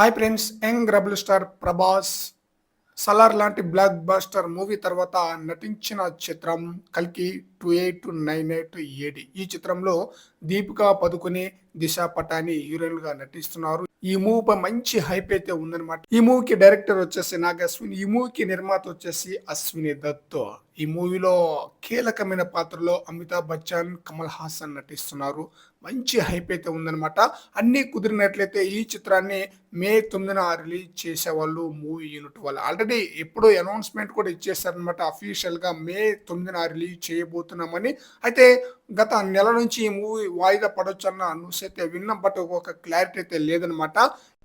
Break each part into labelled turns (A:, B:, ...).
A: Hi friends young rebel star Prabhas Salaar లాంటి blockbuster movie తర్వాత నటించిన చిత్రం కల్కి two eight nine eight AD ఈ చిత్రంలో దీపికా పదుకుని దిశ పటాని హీరోయిన్గా నటిస్తున్నారు. ఈ మూవీపై మంచి హైప్ అయితే ఉందన్నమాట. ఈ మూవీకి డైరెక్టర్ వచ్చేసి నాగశ్విని ఈ మూవీకి నిర్మాత వచ్చేసి అశ్విని దత్. ఈ మూవీలో కీలకమైన పాత్రలో అమితాబ్ బచ్చన్ కమల్ హాసన్ నటిస్తున్నారు. మంచి హైప్ అయితే ఉందన్నమాట. అన్ని కుదిరినట్లయితే ఈ చిత్రాన్ని మే తొమ్మిదిన రిలీజ్ చేసేవాళ్ళు మూవీ యూనిట్ వాళ్ళు. ఆల్రెడీ ఎప్పుడో అనౌన్స్మెంట్ కూడా ఇచ్చేసారనమాట అఫీషియల్గా మే తొమ్మిదిన రిలీజ్ చేయబోతున్నామని. అయితే గత నెల నుంచి ఈ మూవీ వాయిదా పడొచ్చు అన్న న్యూస్ అయితే విన్నాం బట్ ఒక క్లారిటీ అయితే లేదనమాట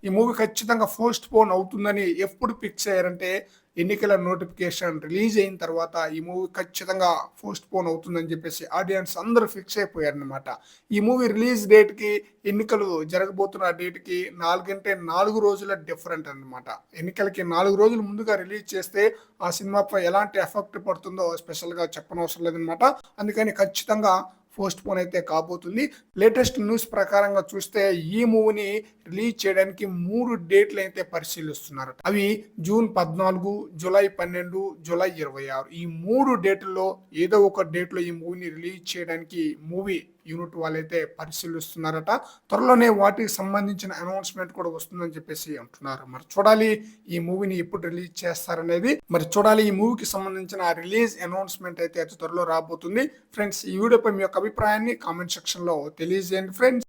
A: ఈ మూవీ ఖచ్చితంగా పోస్ట్ పోన్ అవుతుందని ఎప్పుడు ఫిక్స్ అయ్యారంటే ఎన్నికల నోటిఫికేషన్ రిలీజ్ అయిన తర్వాత ఈ మూవీ ఖచ్చితంగా పోస్ట్ పోన్ అవుతుందని చెప్పేసి ఆడియన్స్ అందరూ ఫిక్స్ అయిపోయారనమాట ఈ మూవీ రిలీజ్ డేట్కి ఎన్నికలు జరగబోతున్న డేట్కి నాలుగంటే నాలుగు రోజుల డిఫరెంట్ అన్నమాట. ఎన్నికలకి నాలుగు రోజులు ముందుగా రిలీజ్ చేస్తే ఆ సినిమాపై ఎలాంటి ఎఫెక్ట్ పడుతుందో స్పెషల్గా చెప్పనవసరం లేదనమాట అందుకని ఖచ్చితంగా పోస్ట్ పోన్ అయితే కాబోతుంది. లేటెస్ట్ న్యూస్ ప్రకారంగా చూస్తే ఈ మూవీని రిలీజ్ చేయడానికి మూడు డేట్లు అయితే పరిశీలిస్తున్నారు. అవి జూన్ పద్నాలుగు జూలై పన్నెండు జూలై ఇరవై ఆరు. ఈ మూడు డేట్లలో ఏదో ఒక డేట్లో ఈ మూవీని రిలీజ్ చేయడానికి మూవీ యూనిట్ వాళ్ళైతే పరిశీలిస్తున్నారట. త్వరలోనే వాటికి సంబంధించిన అనౌన్స్మెంట్ కూడా వస్తుందని చెప్పేసి అంటున్నారు. మరి చూడాలి ఈ మూవీని ఎప్పుడు రిలీజ్ చేస్తారనేది. మరి చూడాలి ఈ మూవీకి సంబంధించిన రిలీజ్ అనౌన్స్మెంట్ అయితే అతి త్వరలో రాబోతుంది. ఫ్రెండ్స్ ఈ వీడియోపై మీ యొక్క అభిప్రాయాన్ని కామెంట్ సెక్షన్లో తెలియజేయండి ఫ్రెండ్స్.